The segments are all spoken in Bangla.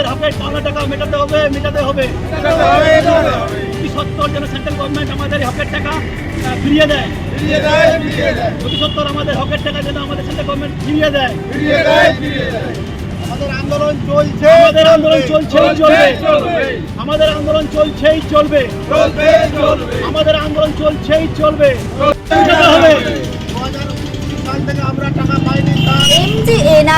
আমাদের হকের পাওনা টাকা মেটাতে হবে মেটাতে হবে। অতি সত্তর যেন সেন্ট্রাল গভর্নমেন্ট আমাদের হকের টাকা ফিরিয়ে দেয়? অতি সত্তর আমাদের হকের টাকা যেন আমাদের সেন্ট্রাল গভর্নমেন্ট ফিরিয়ে দেয়। আমাদের আন্দোলন চলছে আমাদের আন্দোলন চলছেই চলবে। আমাদের আন্দোলন চলছেই চলবে। আমাদের আন্দোলন চলছেই চলবে। মেটাতে হবে। সাল থেকে আমরা টাকা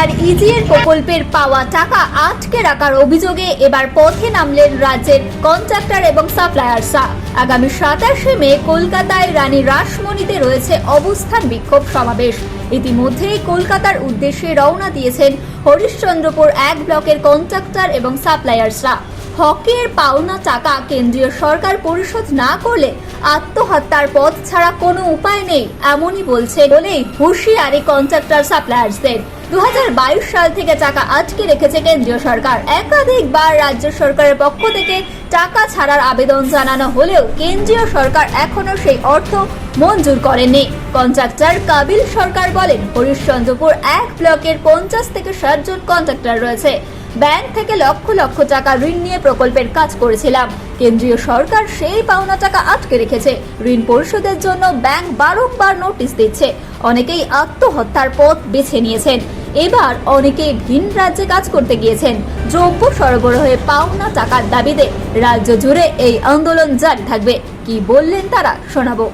এমজিএনআর ইজিএর প্রকল্পের পাওয়া টাকা আটকে রাখার অভিযোগে এবার পথে নামলেন রাজ্যের কন্ট্রাক্টর এবং সাপ্লায়ার্সরা আগামী সাতাশে মে কলকাতায় রানী রাসমণিতে রয়েছে অবস্থান বিক্ষোভ সমাবেশ। ইতিমধ্যেই কলকাতার উদ্দেশ্যে রওনা দিয়েছেন হরিশ্চন্দ্রপুর এক ব্লকের কন্ট্রাক্টর এবং সাপ্লায়ার্সরা। হকের পাওনা টাকা কেন্দ্রীয় সরকার পরিশোধ না করলে আত্মহত্যার পথ ছাড়া কোনো উপায় নেই, এমনই বলছে বলেই হুঁশিয়ারি কন্ট্রাক্টর সাপ্লায়ার্সদের। দু সাল থেকে টাকা আটকে রেখেছে কেন্দ্রীয় সরকার। একাধিকবার রাজ্য সরকারের পক্ষ থেকে টাকা ছাড়ার আবেদন জানানো হলেও কেন্দ্রীয় সরকার এখনও সেই অর্থ মঞ্জুর করেনি কন্ট্রাক্টর কাবিল সরকার বলেন, হরিশ্চন্দ্রপুর এক ব্লকের পঞ্চাশ থেকে ষাট জন কন্ট্রাক্টর রয়েছে। ব্যাংক থেকে লক্ষ লক্ষ টাকা ঋণ নিয়ে প্রকল্পের কাজ করেছিলাম। কেন্দ্রীয় সরকার সেই পাওনা টাকা আটকে রেখেছে। ঋণ পরিশোধের জন্য ব্যাংক বারংবার নোটিশ দিচ্ছে। অনেকেই আত্মহত্যার পথ বেছে নিয়েছেন। এবার অনেকেই ভিন রাজ্যে কাজ করতে গিয়েছেন। দ্রব্য সরবরাহে পাওনা টাকার দাবিতে রাজ্য জুড়ে এই আন্দোলন জারি থাকবে। কি বললেন তারা, শোনাবো।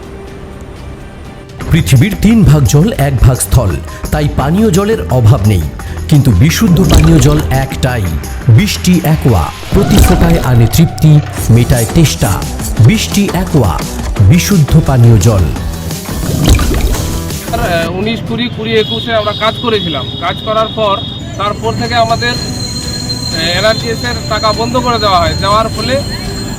পৃথিবীর তিন ভাগ জল এক ভাগ স্থল। তাই পানীয় জলের অভাব নেই। কিন্তু বিশুদ্ধ পানীয় জল একটাই। বৃষ্টি একোয়া, প্রতি ফোটায় আনে তৃপ্তি, মেটায় তেষ্টা। বৃষ্টি একোয়া, বিশুদ্ধ পানীয় জল। উনিশ কুড়ি কুড়ি একুশে আমরা কাজ করেছিলাম। কাজ করার পর, তারপর থেকে আমাদের এনআরজিএসের টাকা বন্ধ করে দেওয়া হয়। দেওয়ার ফলে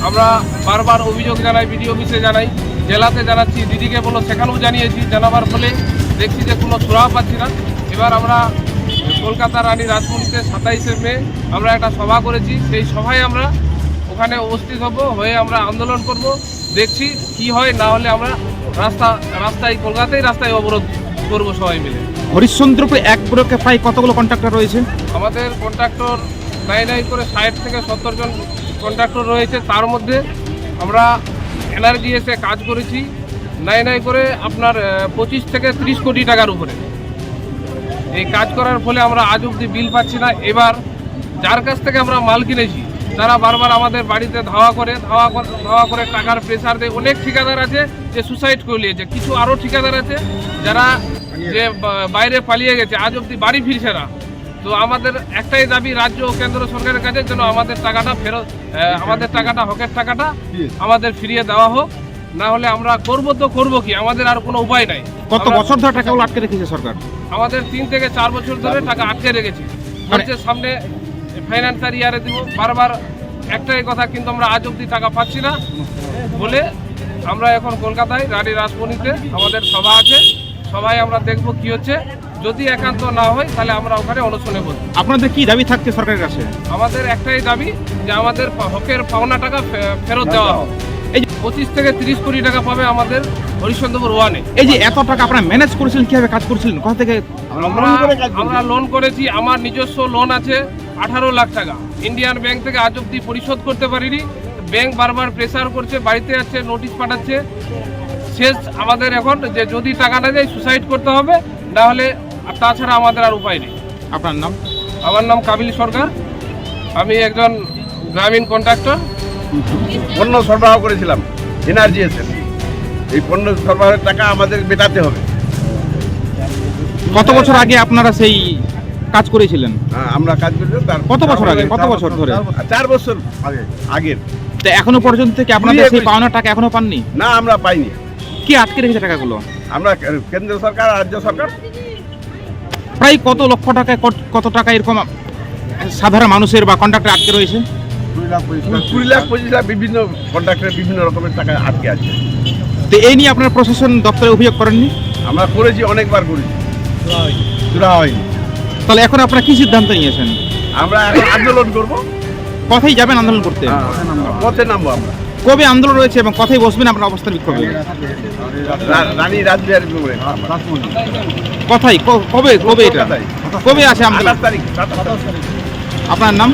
আমরা বারবার অভিযোগ জানাই বিডিও অফিসে জানাই, জেলাতে জানাচ্ছি, দিদিকে বলো, সেখানেও জানিয়েছি। জানাবার ফলে দেখছি যে কোনো সুরাহা পাচ্ছি না। এবার আমরা কলকাতা রানী রাজমণিতে সাতাইশে মে আমরা একটা সভা করেছি। সেই সভায় আমরা ওখানে উপস্থিত হব হয়ে আমরা আন্দোলন করব। দেখছি কি হয় না হলে আমরা রাস্তা রাস্তায় কলকাতায় রাস্তায় অবরোধ করব সবাই মিলে। হরিশ্চন্দ্রপুর এক ব্লকে প্রায় কতগুলো কন্ট্রাক্টর রয়েছে? আমাদের কন্ট্রাক্টর নাই নাই করে ষাট থেকে সত্তর জন কন্ট্রাক্টর রয়েছে। তার মধ্যে আমরা এনআরজিএসে কাজ করেছি। নাই নাই করে আপনার পঁচিশ থেকে ত্রিশ কোটি টাকার উপরে। এই কাজ করার ফলে আমরা আজ অবধি বিল পাচ্ছি না। এবার যার কাছ থেকে আমরা মাল কিনেছি তারা বারবার আমাদের বাড়িতে ধাওয়া করে ধাওয়া কর- ধাওয়া করে টাকার প্রেসার দেয় অনেক ঠিকাদার আছে যে সুসাইড করে নিয়েছে। কিছু আরও ঠিকাদার আছে যারা যে বাইরে পালিয়ে গেছে আজ অবধি বাড়ি ফিরছে না। তো আমাদের একটাই দাবি রাজ্য ও কেন্দ্র সরকারের কাছে যেন আমাদের টাকাটা ফেরত আমাদের টাকাটা হকের টাকাটা আমাদের ফিরিয়ে দেওয়া হোক। না হলে আমরা করব তো করব কি? আমাদের আর কোনো উপায় নাই। কত বছর ধরে টাকাগুলো আটকে রেখেছে সরকার? আমাদের তিন থেকে চার বছর ধরে টাকা আটকে রেখেছি। বলছে সামনে ফাইন্যান্সার ইয়ারে দিব। বারবার একটাই কথা কিন্তু আমরা আজ অবধি টাকা পাচ্ছি না বলে আমরা এখন কলকাতায় রানী রাজমণিতে আমাদের সভা আছে। সবাই আমরা দেখব কি হচ্ছে। যদি একান্ত না হয় তাহলে আমরা ওখানে অনশনে বসবো আপনাদের কি দাবি থাকছে সরকারের কাছে? আমাদের একটাই দাবি যে আমাদের হকের পাওনা টাকা ফেরত দেওয়া হোক এই যে পঁচিশ থেকে তিরিশ কোটি টাকা পাবে আমাদের হরিশ্চন্দ্রপুর ওয়ানে এই যে এত টাকা আপনারা ম্যানেজ করেছিলেন কীভাবে কাজ করেছিলেন? কোথা থেকে আমরা আমরা লোন করেছি। আমার নিজস্ব লোন আছে আঠারো লাখ টাকা। ইন্ডিয়ান ব্যাংক থেকে আজ অব্দি পরিশোধ করতে পারিনি। ব্যাংক বারবার প্রেসার করছে বাড়িতে যাচ্ছে নোটিশ পাঠাচ্ছে। শেষ আমাদের এখন যে যদি টাকা না দেয় সুসাইড করতে হবে না হলে আর তাছাড়া আমাদের আর উপায় নেই। আপনার নাম? আমার নাম কাবিল সরকার। আমি একজন গ্রামীণ কন্ট্রাক্টর পণ্য সরবরাহ করেছিলাম এনআরজিএসের এই পণ্য সরবরাহের টাকা আমাদের মেটাতে হবে। কত বছর আগে আপনারা সেই কাজ করেছিলেন? হ্যাঁ, আমরা কাজ করেছিলাম তার কত বছর আগে? কত বছর ধরে? চার বছর আগে আগের। তো এখনও পর্যন্ত কি আপনাদের সেই। পাওনা টাকা এখনও পাননি? না আমরা পাইনি। কি আটকে রেখেছে টাকাগুলো? আমরা কেন্দ্র সরকার রাজ্য সরকার। প্রায় কত লক্ষ টাকায় কত- কত টাকা এরকম সাধারণ মানুষের বা কন্ট্রাক্টর আটকে রয়েছে? কুড়ি লাখ পঁচিশ লাখ বিভিন্ন কন্ট্রাক্টের বিভিন্ন রকমের টাকা আটকে আছে। তো এই নিয়ে আপনারা প্রশাসন দপ্তরে অভিযোগ করেননি? আমরা করেছি অনেকবার করেছি। চূড়া হয়নি। তাহলে এখন আপনারা কি সিদ্ধান্ত নিয়েছেন? আমরা এখন আন্দোলন করব। কথাই যাবেন আন্দোলন করতে? হ্যাঁ, পথে নামবো আমরা। কবে আন্দোলন রয়েছে এবং কথাই বসবেন আপনার অবস্থান বিক্ষোভে রানী রাজবিহারী কথাই ক- কবে কবে এটা? কবে আছে আন্দোলন? আঠাশ তারিখ। আপনার নাম?